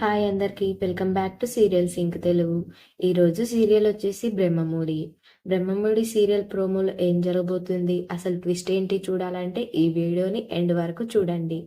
Hi అందరికీ. Welcome back to serial sync Telugu. ఈరోజు serial వచ్చేసి బ్రహ్మముడి. బ్రహ్మముడి సీరియల్ ప్రోమోలో ఏం జరగబోతుంది? అసలు ట్విస్ట్ ఏంటి చూడాలంటే ఈ వీడియోని ఎండ్ వరకు చూడండి.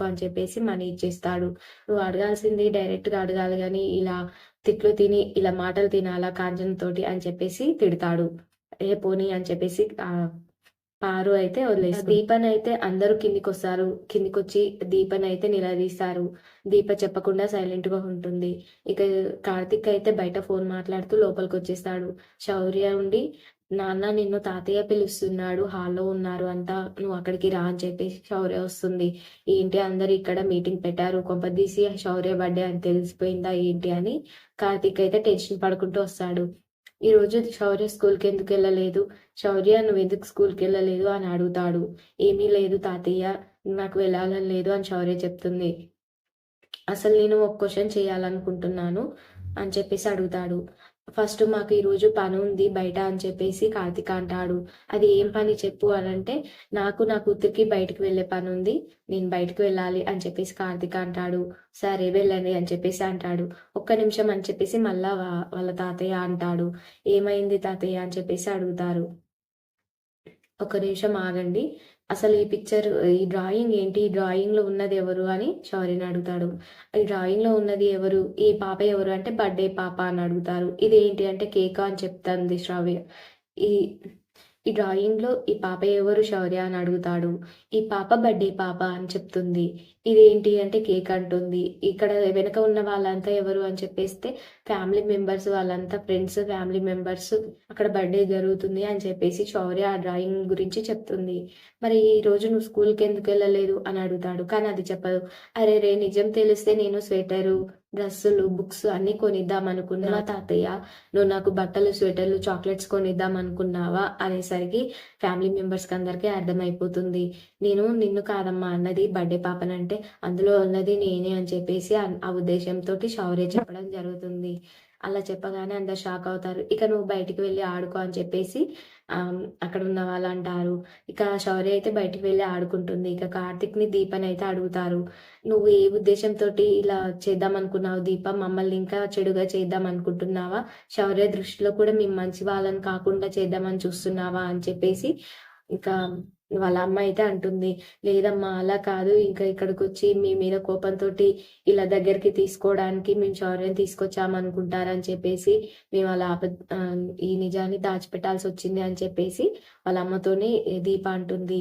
అని చెప్పేసి మనీ ఇచ్చేస్తాడు. నువ్వు అడగాల్సింది డైరెక్ట్గా అడగాలి కానీ ఇలా తిట్లు తిని ఇలా మాటలు తినాలా కాంచన్ తోటి అని చెప్పేసి తిడతాడు. ఏ పోనీ అని చెప్పేసి పారు అయితే వదిలేసి దీపన్ అయితే అందరూ కిందికి వస్తారు కిందికి వచ్చి దీపన్ అయితే నిలదీస్తారు. దీప చెప్పకుండా సైలెంట్గా ఉంటుంది. ఇక కార్తిక్ అయితే బయట ఫోన్ మాట్లాడుతూ లోపలికి వచ్చేస్తాడు శౌర్య ఉండి నాన్న నిన్ను తాతయ్య పిలుస్తున్నాడు హాల్లో ఉన్నారు అంతా. నువ్వు అక్కడికి రా అని చెప్పేసి శౌర్య వస్తుంది. ఏంటి అందరు ఇక్కడ మీటింగ్ పెట్టారు? కొంపదీసి శౌర్య బర్త్డే అని తెలిసిపోయిందా ఏంటి అని కార్తీక్ అయితే టెన్షన్ పడుకుంటూ వస్తాడు. ఈ రోజు శౌర్య స్కూల్కి ఎందుకు వెళ్ళలేదు? శౌర్య నువ్వు ఎందుకు స్కూల్కి వెళ్ళలేదు అని అడుగుతాడు. ఏమీ లేదు తాతయ్య నాకు వెళ్ళాలని లేదు అని శౌర్య చెప్తుంది. అసలు నేను ఒక క్వశ్చన్ చేయాలనుకుంటున్నాను అని చెప్పేసి అడుగుతాడు. ఫస్ట్ మాకు ఈరోజు పని ఉంది బయట అని చెప్పేసి కార్తిక్ అంటాడు. అది ఏం పని చెప్పు అని అంటే నాకు నా కూతురికి బయటకు వెళ్ళే పని ఉంది నేను బయటకు వెళ్ళాలి అని చెప్పేసి కార్తిక్ అంటాడు. సరే వెళ్ళండి అని చెప్పేసి అంటాడు. ఒక్క నిమిషం అని చెప్పేసి మళ్ళా వాళ్ళ తాతయ్య అంటాడు. ఏమైంది తాతయ్య అని చెప్పేసి అడుగుతారు. ఒక నిమిషం ఆగండి. అసలు ఈ పిక్చర్ ఈ డ్రాయింగ్ ఏంటి? ఈ డ్రాయింగ్లో ఉన్నది ఎవరు అని షౌరిని అడుగుతాడు. ఈ డ్రాయింగ్లో ఉన్నది ఎవరు? ఈ పాప ఎవరు అంటే బర్త్డే పాప అని అడుగుతారు. ఇది ఏంటి అంటే కేక్ అని చెప్తుంది శ్రావ్య. ఈ ఈ డ్రాయింగ్లో ఈ పాప ఎవరు శౌర్య అని అడుగుతాడు. ఈ పాప బర్త్డే పాప అని చెప్తుంది. ఇదేంటి అంటే కేక్ అంటుంది. ఇక్కడ వెనక ఉన్న వాళ్ళంతా ఎవరు అని చెప్పేస్తే ఫ్యామిలీ మెంబర్స్ వాళ్ళంతా ఫ్రెండ్స్ ఫ్యామిలీ మెంబర్స్ అక్కడ బర్త్డే జరుగుతుంది అని చెప్పేసి శౌర్య ఆ డ్రాయింగ్ గురించి చెప్తుంది. మరి ఈ రోజు నువ్వు స్కూల్కి ఎందుకు వెళ్ళలేదు అని అడుగుతాడు. కానీ అది చెప్పదు. అరే రే నిజం తెలిస్తే నేను స్వెటరు డ్రెస్సులు బుక్స్ అన్ని కొనిద్దాం అనుకున్నా తాతయ్య? నువ్వు నాకు బట్టలు స్వెటర్లు చాక్లెట్స్ కొనిద్దాం అనుకున్నావా? అనేసరికి ఫ్యామిలీ మెంబర్స్కి అందరికీ అర్థమైపోతుంది. నేను నిన్ను కాదమ్మా అన్నది బర్త్డే పాపనంటే అందులో ఉన్నది నేనే అని చెప్పేసి ఆ- ఉద్దేశంతో శౌర్య చెప్పడం జరుగుతుంది. అలా చెప్పగానే అందరు షాక్ అవుతారు. ఇక నువ్వు బయటికి వెళ్ళి ఆడుకో అని చెప్పేసి అక్కడ ఉన్న వాళ్ళు అంటారు. ఇక శౌర్య అయితే బయటికి వెళ్ళి ఆడుకుంటుంది. ఇక కార్తీక్‌ని, దీపని అయితే అడుగుతారు. "నువ్వు ఏ ఉద్దేశంతో ఇలా చేద్దాం అనుకున్నావు దీప? మమ్మల్ని ఇంకా చెడుగా చేద్దాం అనుకుంటున్నావా? శౌర్య దృష్టిలో కూడా మేము మంచి వాళ్ళని కాకుండా చేద్దామని చూస్తున్నావా?" అని చెప్పేసి ఇక వాళ్ళ అమ్మ అయితే అంటుంది. "లేదమ్మా అలా కాదు. ఇంకా ఇక్కడికి వచ్చి మీ మీద కోపంతో ఇలా దగ్గరికి తీసుకోవడానికి మేము చౌరయం తీసుకొచ్చాము అనుకుంటారని చెప్పేసి మేము అలా అబద్ ఈ నిజాన్ని దాచిపెట్టాల్సి వచ్చింది అని చెప్పేసి వాళ్ళ అమ్మతోనే దీప అంటుంది.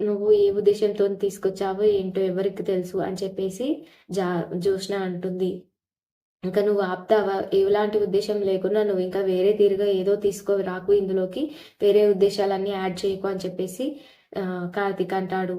"నువ్వు ఏ ఉద్దేశంతోని తీసుకొచ్చావో ఏంటో ఎవరికి తెలుసు" అని చెప్పేసి జా జోష్ణ అంటుంది. "ఇంక నువ్వు ఆపుతావా? ఎలాంటి ఉద్దేశం లేకుండా నువ్వు ఇంకా వేరే తీరుగా ఏదో తీసుకురాకు ఇందులోకి. వేరే ఉద్దేశాలన్నీ యాడ్ చేయకు" అని చెప్పేసి కార్తిక్ కార్తీక్ అంటాడు.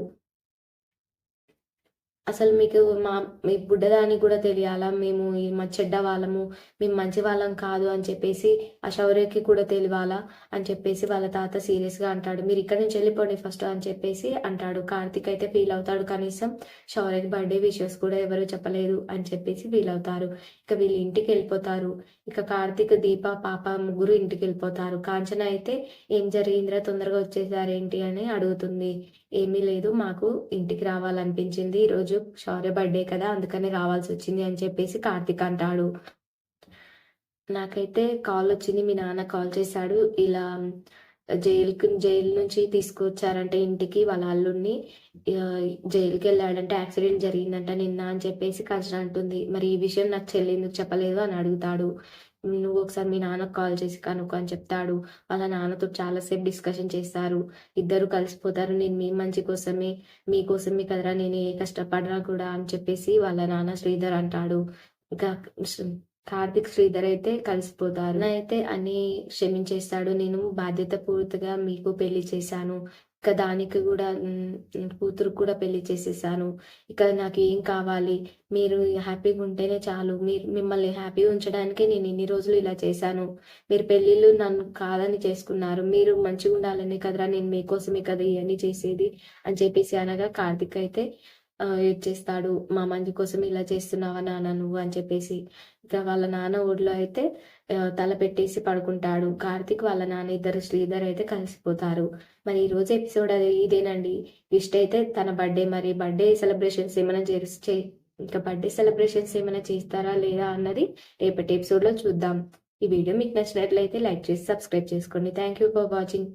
"అసలు మీకు మా మీ బుడ్డదానికి కూడా తెలియాలా? మేము మా చెడ్డ వాళ్ళము మేము మంచి వాళ్ళం కాదు అని చెప్పేసి ఆ శౌర్యకి కూడా తెలియాలా అని చెప్పేసి వాళ్ళ తాత సీరియస్‌గా అంటాడు. "మీరు ఇక్కడి నుంచి వెళ్ళిపోండి ఫస్ట్" అని చెప్పేసి అంటాడు. కార్తీక్ అయితే ఫీల్ అవుతాడు. కనీసం శౌర్యకి బర్త్‌డే విషెస్ కూడా ఎవరు చెప్పలేదు అని చెప్పేసి ఫీల్ అవుతారు. ఇక వీళ్ళు ఇంటికి వెళ్ళిపోతారు ఇక కార్తీక్, దీప, పాప ముగ్గురు ఇంటికి వెళ్ళిపోతారు కాంచన అయితే "ఏం జరిగిందిరా తొందరగా వచ్చేసారేంటి?" అని అడుగుతుంది. "ఏమీ లేదు మాకు ఇంటికి రావాలనిపించింది. ఈరోజు శౌర్య బర్త్‌డే కదా! అందుకని రావాల్సొచ్చింది" అని చెప్పేసి కార్తీక్ అంటాడు. "నాకైతే కాల్ వచ్చింది మీ నాన్న కాల్ చేశాడు. ఇలా జైలుకి జైలు నుంచి తీసుకొచ్చారంటే ఇంటికి వాళ్ళ అల్లుడిని. జైలుకి వెళ్ళాడంటే యాక్సిడెంట్ జరిగిందంట నిన్న" అని చెప్పేసి కష్టం అంటుంది. "మరి ఈ విషయం నాకు చెల్లి ఎందుకు చెప్పలేదు?" అని అడుగుతాడు. "నువ్వు ఒకసారి మీ నాన్నకు కాల్ చేసి కనుక్కో" అని చెప్తాడు. వాళ్ళ నాన్నతో చాలాసేపు డిస్కషన్ చేస్తారు. ఇద్దరు కలిసిపోతారు. "నేను మీ మంచి కోసమే, మీకోసమే కదరా నేను ఏ కష్టపడరా కూడా" అని చెప్పేసి వాళ్ళ నాన్న శ్రీధర్ అంటాడు. ఇంకా కార్తిక్ శ్రీధర్ అయితే కలిసిపోతారు. అయితే అన్ని క్షమించేస్తాడు. "నేను బాధ్యత పూర్తిగా మీకు పెళ్ళి చేశాను. ఇక దానికి కూడా కూతురు కూడా పెళ్ళి చేసేసాను. ఇక ఏం కావాలి? మీరు హ్యాపీగా ఉంటేనే చాలు. మీరు మిమ్మల్ని హ్యాపీగా ఉంచడానికే నేను ఇన్ని రోజులు ఇలా చేశాను. మీరు పెళ్ళిళ్ళు నన్ను కాదని చేసుకున్నారు. మీరు మంచిగా ఉండాలనే కదరా నేను మీకోసమే కదా ఇవన్నీ చేసేది" అని చెప్పేసి అనగా కార్తిక్ అయితే ఏడ్ చేస్తాడు "మా మంచి కోసం ఇలా చేస్తున్నావా నాన్న నువ్వు" అని చెప్పేసి. ఇక వాళ్ళ నాన్న ఊళ్ళో అయితే తల పెట్టేసి పడుకుంటాడు. కార్తిక్ వాళ్ళ నాన్న ఇద్దరు శ్రీధర్ అయితే కలిసిపోతారు. మరి ఈ రోజు ఎపిసోడ్ అది ఇదేనండి. ఇష్ట అయితే తన బర్త్‌డే మరి బర్త్‌డే సెలబ్రేషన్స్ ఏమైనా చేస్తే ఇంకా బర్త్‌డే సెలబ్రేషన్స్ ఏమైనా చేస్తారా లేదా అన్నది రేపటి ఎపిసోడ్‌లో చూద్దాం. ఈ వీడియో మీకు నచ్చినట్లయితే లైక్ చేసి సబ్స్క్రైబ్ చేసుకోండి. Thank you for watching.